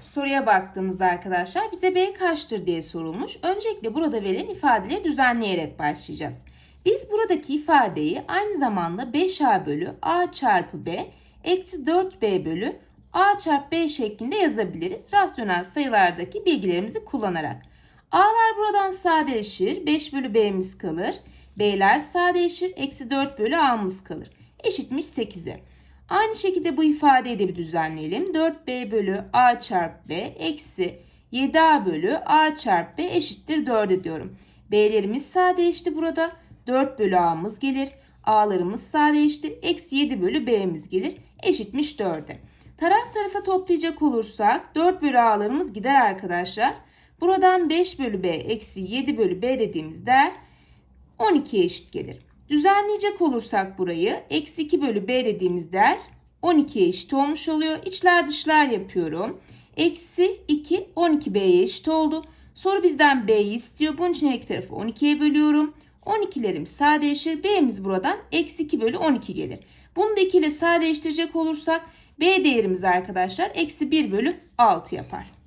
Soruya baktığımızda arkadaşlar bize B kaçtır diye sorulmuş. Öncelikle burada verilen ifadeleri düzenleyerek başlayacağız. Biz buradaki ifadeyi aynı zamanda 5A bölü A çarpı B eksi 4B bölü A çarpı B şeklinde yazabiliriz. Rasyonel sayılardaki bilgilerimizi kullanarak. A'lar buradan sadeleşir. 5 bölü B'miz kalır. B'ler sadeleşir. Eksi 4 bölü A'mız kalır. Eşitmiş 8'e. Aynı şekilde bu ifadeyi de bir düzenleyelim. 4b bölü a çarpı b eksi 7a bölü a çarpı b eşittir 4 diyorum. B'lerimiz sadeleşti burada. 4 bölü a'mız gelir. A'larımız sadeleşti. Eksi 7 bölü b'miz gelir. Eşitmiş 4'e. Taraf tarafa toplayacak olursak 4 bölü a'larımız gider arkadaşlar. Buradan 5 bölü b eksi 7 bölü b dediğimiz değer 12'ye eşit gelir. Düzenleyecek olursak burayı eksi 2 bölü b dediğimiz değer 12'ye eşit olmuş oluyor. İçler dışlar yapıyorum. Eksi 2 12b'ye eşit oldu. Soru bizden b'yi istiyor. Bunun için her tarafı 12'ye bölüyorum. 12'lerim sadeleşir. b'miz buradan eksi 2 bölü 12 gelir. Bunu da 2 ile sadeleştirecek olursak b değerimiz arkadaşlar eksi 1 bölü 6 yapar.